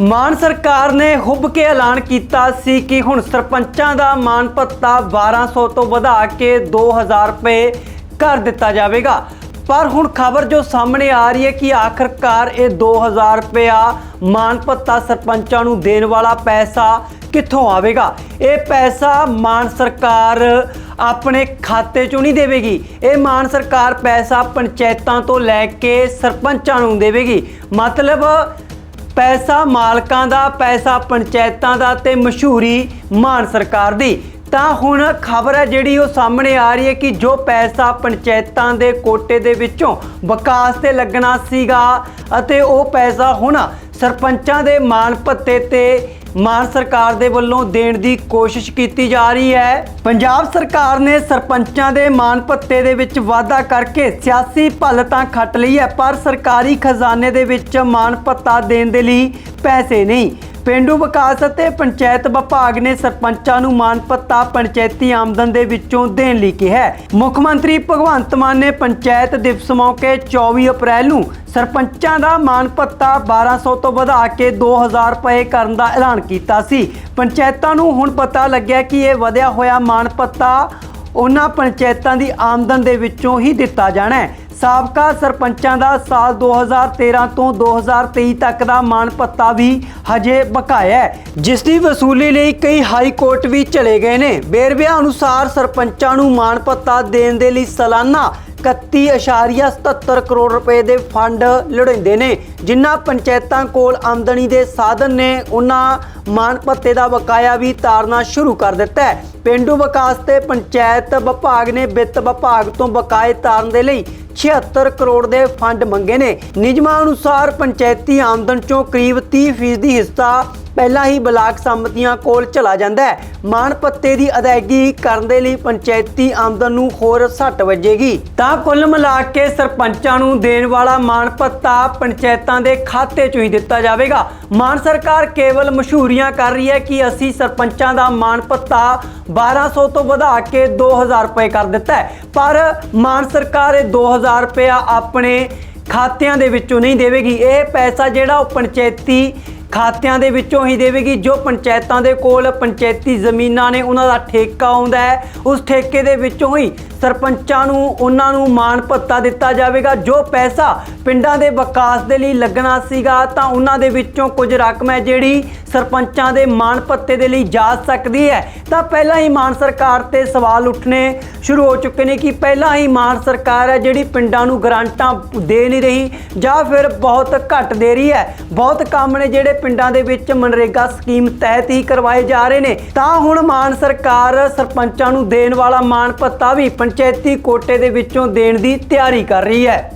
ਮਾਨ ਸਰਕਾਰ ਨੇ ਹੁੱਬ ਕੇ ਐਲਾਨ ਕੀਤਾ ਸੀ ਕਿ ਹੁਣ ਸਰਪੰਚਾਂ ਦਾ ਮਾਨ ਭੱਤਾ 1200 ਤੋਂ ਵਧਾ ਕੇ 2000 ਰੁਪਏ ਕਰ ਦਿੱਤਾ ਜਾਵੇਗਾ। ਪਰ ਹੁਣ ਖਬਰ ਜੋ ਸਾਹਮਣੇ ਆ ਰਹੀ ਹੈ ਕਿ ਆਖਰਕਾਰ ਇਹ 2000 ਰੁਪਇਆ ਮਾਨ ਭੱਤਾ ਸਰਪੰਚਾਂ ਨੂੰ ਦੇਣ ਵਾਲਾ ਪੈਸਾ ਕਿੱਥੋਂ ਆਵੇਗਾ? ਇਹ ਪੈਸਾ ਮਾਨ ਸਰਕਾਰ ਆਪਣੇ ਖਾਤੇ ਚੋਂ ਨਹੀਂ ਦੇਵੇਗੀ। ਇਹ ਮਾਨ ਸਰਕਾਰ ਪੈਸਾ ਪੰਚਾਇਤਾਂ ਤੋਂ ਲੈ ਕੇ ਸਰਪੰਚਾਂ ਨੂੰ ਦੇਵੇਗੀ। ਮਤਲਬ ਪੈਸਾ ਮਾਲਕਾਂ ਦਾ, ਪੈਸਾ ਪੰਚਾਇਤਾਂ ਦਾ ਤੇ ਮਸ਼ਹੂਰੀ ਮਾਨ ਸਰਕਾਰ ਦੀ। ਤਾਂ ਹੁਣ ਖਬਰ ਹੈ ਜਿਹੜੀ ਉਹ ਸਾਹਮਣੇ ਆ ਰਹੀ ਹੈ ਕਿ ਜੋ ਪੈਸਾ ਪੰਚਾਇਤਾਂ ਦੇ ਕੋਟੇ ਦੇ ਵਿੱਚੋਂ ਵਿਕਾਸ ਤੇ ਲੱਗਣਾ ਸੀਗਾ ਅਤੇ ਉਹ ਪੈਸਾ ਹੁਣ ਸਰਪੰਚਾਂ ਦੇ ਮਾਨ ਭੱਤੇ ਤੇ ਮਾਨ ਸਰਕਾਰ ਦੇ ਵੱਲੋਂ ਦੇਣ ਦੀ ਕੋਸ਼ਿਸ਼ ਕੀਤੀ ਜਾ ਰਹੀ ਹੈ। ਪੰਜਾਬ ਸਰਕਾਰ ਨੇ ਸਰਪੰਚਾਂ ਦੇ ਮਾਨ ਭੱਤੇ ਦੇ ਵਿੱਚ ਵਾਧਾ ਕਰਕੇ ਸਿਆਸੀ ਭੱਲ ਤਾਂ ਖੱਟ ਲਈ ਹੈ, ਪਰ ਸਰਕਾਰੀ ਖਜ਼ਾਨੇ ਦੇ ਵਿੱਚ ਮਾਨ ਭੱਤਾ ਦੇਣ ਦੇ ਲਈ ਪੈਸੇ ਨਹੀਂ। ਪਿੰਡੂ ਵਿਕਾਸ ਅਤੇ ਪੰਚਾਇਤ ਵਿਭਾਗ ਨੇ ਸਰਪੰਚਾਂ ਨੂੰ ਮਾਨ ਭੱਤਾ ਪੰਚਾਇਤੀ ਆਮਦਨ ਦੇ ਵਿੱਚੋਂ ਦੇਣ ਲਈ ਕਿਹਾ ਹੈ। ਮੁੱਖ ਮੰਤਰੀ ਭਗਵੰਤ ਮਾਨ ਨੇ ਪੰਚਾਇਤ ਦਿਵਸ ਮੌਕੇ 24 ਅਪ੍ਰੈਲ ਨੂੰ ਸਰਪੰਚਾਂ ਦਾ ਮਾਨ ਭੱਤਾ 1200 ਤੋਂ ਵਧਾ ਕੇ 2000 ਰੁਪਏ ਕਰਨ ਦਾ ਐਲਾਨ ਕੀਤਾ ਸੀ ਪੰਚਾਇਤਾਂ ਨੂੰ ਹੁਣ ਪਤਾ ਲੱਗਿਆ ਕਿ ਇਹ ਵਧਿਆ ਹੋਇਆ ਮਾਨ ਭੱਤਾ ਉਹਨਾਂ ਪੰਚਾਇਤਾਂ ਦੀ ਆਮਦਨ ਦੇ ਵਿੱਚੋਂ ਹੀ ਦਿੱਤਾ ਜਾਣਾ ਹੈ ਸਾਬਕਾ ਸਰਪੰਚਾਂ ਦਾ ਸਾਲ 2013 ਤੋਂ 2023 ਤੱਕ ਦਾ ਮਾਨ ਭੱਤਾ ਵੀ ਹਜੇ ਬਕਾਇਆ ਹੈ, ਜਿਸ ਦੀ ਵਸੂਲੀ ਲਈ ਕਈ ਹਾਈ ਕੋਰਟ ਵੀ ਚਲੇ ਗਏ ਨੇ। ਵੇਰਵਿਆਂ ਅਨੁਸਾਰ ਸਰਪੰਚਾਂ ਨੂੰ ਮਾਨ ਭੱਤਾ ਦੇਣ ਦੇ ਲਈ ਸਾਲਾਨਾ 31.77 ਕਰੋੜ ਰੁਪਏ ਦੇ ਫੰਡ ਲੋੜੀਂਦੇ ਨੇ, ਜਿਨ੍ਹਾਂ ਪੰਚਾਇਤਾਂ ਕੋਲ ਆਮਦਨੀ ਦੇ ਸਾਧਨ ਨੇ, ਉਹਨਾਂ ਮਾਨ ਭੱਤੇ ਦਾ ਬਕਾਇਆ ਵੀ ਤਾਰਨਾ ਸ਼ੁਰੂ ਕਰ ਦਿੱਤਾ ਹੈ। ਪਿੰਡੂ ਵਿਕਾਸ ਤੇ ਪੰਚਾਇਤ ਵਿਭਾਗ ਨੇ ਵਿੱਤ ਵਿਭਾਗ ਤੋਂ ਬਕਾਏ ਤਾਰਨ ਦੇ ਲਈ 76 ਕਰੋੜ ਦੇ ਫੰਡ ਮੰਗੇ ਨੇ। ਨਿਯਮਾਂ ਅਨੁਸਾਰ ਪੰਚਾਇਤੀ ਆਮਦਨ ਚੋਂ ਕਰੀਬ 30% ਹਿੱਸਾ ਪਹਿਲਾਂ ਹੀ ਬਲਾਕ ਸੰਮਤੀਆਂ ਕੋਲ ਚਲਾ ਜਾਂਦਾ ਹੈ। ਮਾਣ ਪੱਤੇ ਦੀ ਅਦਾਇਗੀ ਕਰਨ ਦੇ ਲਈ ਪੰਚਾਇਤੀ ਆਮਦਨ ਨੂੰ ਹੋਰ ਸੱਟ ਵੱਜੇਗੀ। ਤਾਂ ਕੁੱਲ ਮਿਲਾ ਕੇ ਸਰਪੰਚਾਂ ਨੂੰ ਦੇਣ ਵਾਲਾ ਮਾਣ ਪੱਤਾ ਪੰਚਾਇਤਾਂ ਦੇ ਖਾਤੇ 'ਚੋਂ ਹੀ ਦਿੱਤਾ ਜਾਵੇਗਾ। ਮਾਨ ਸਰਕਾਰ ਕੇਵਲ ਮਸ਼ਹੂਰੀਆਂ ਕਰ ਰਹੀ ਹੈ ਕਿ ਅਸੀਂ ਸਰਪੰਚਾਂ ਦਾ ਮਾਣ ਪੱਤਾ 1200 ਤੋਂ ਵਧਾ ਕੇ 2000 ਰੁਪਏ ਕਰ ਦਿੱਤਾ ਹੈ। ਪਰ ਮਾਨ ਸਰਕਾਰ ਇਹ 2000 ਰੁਪਇਆ ਆਪਣੇ ਖਾਤਿਆਂ ਦੇ ਵਿੱਚੋਂ ਨਹੀਂ ਦੇਵੇਗੀ। ਇਹ ਪੈਸਾ ਜਿਹੜਾ ਉਹ ਪੰਚਾਇਤੀ ਖਾਤਿਆਂ ਦੇ ਵਿੱਚੋਂ ਹੀ ਦੇਵੇਗੀ, ਜੋ ਪੰਚਾਇਤਾਂ ਦੇ ਕੋਲ ਪੰਚਾਇਤੀ ਜ਼ਮੀਨਾਂ ਨੇ, ਉਹਨਾਂ ਦਾ ਠੇਕਾ ਆਉਂਦਾ ਹੈ। ਉਸ ਠੇਕੇ ਦੇ ਵਿੱਚੋਂ ਹੀ ਸਰਪੰਚਾਂ ਨੂੰ, ਉਹਨਾਂ ਨੂੰ ਮਾਣ ਭੱਤਾ ਦਿੱਤਾ ਜਾਵੇਗਾ। ਜੋ ਪੈਸਾ ਪਿੰਡਾਂ ਦੇ ਵਿਕਾਸ ਦੇ ਲਈ ਲੱਗਣਾ ਸੀਗਾ, ਤਾਂ ਉਹਨਾਂ ਦੇ ਵਿੱਚੋਂ ਕੁਝ ਰਕਮ ਹੈ ਜਿਹੜੀ ਸਰਪੰਚਾਂ ਦੇ ਮਾਣ ਭੱਤੇ ਦੇ ਲਈ ਜਾ ਸਕਦੀ ਹੈ। ਤਾਂ ਪਹਿਲਾਂ ਹੀ ਮਾਨ ਸਰਕਾਰ ਤੇ ਸਵਾਲ ਉੱਠਣੇ ਸ਼ੁਰੂ ਹੋ ਚੁੱਕੇ ਨੇ ਕਿ ਪਹਿਲਾਂ ਹੀ ਮਾਨ ਸਰਕਾਰ ਹੈ ਜਿਹੜੀ ਪਿੰਡਾਂ ਨੂੰ ਗ੍ਰਾਂਟਾਂ ਦੇ ਨਹੀਂ ਰਹੀ, ਜਾਂ ਫਿਰ ਬਹੁਤ ਘੱਟ ਦੇ ਰਹੀ ਹੈ। ਬਹੁਤ ਕੰਮ ਨੇ ਜਿਹੜੇ ਪਿੰਡਾਂ ਦੇ ਵਿੱਚ ਮਨਰੇਗਾ ਸਕੀਮ ਤਹਿਤ ਹੀ ਕਰਵਾਏ ਜਾ ਰਹੇ ਨੇ। ਤਾਂ ਹੁਣ ਮਾਨ ਸਰਕਾਰ ਸਰਪੰਚਾਂ ਨੂੰ ਦੇਣ ਵਾਲਾ ਮਾਣ ਭੱਤਾ ਵੀ ਪੰਚਾਇਤੀ ਕੋਟੇ ਦੇ ਵਿੱਚੋਂ ਦੇਣ ਦੀ ਤਿਆਰੀ ਕਰ ਰਹੀ ਹੈ।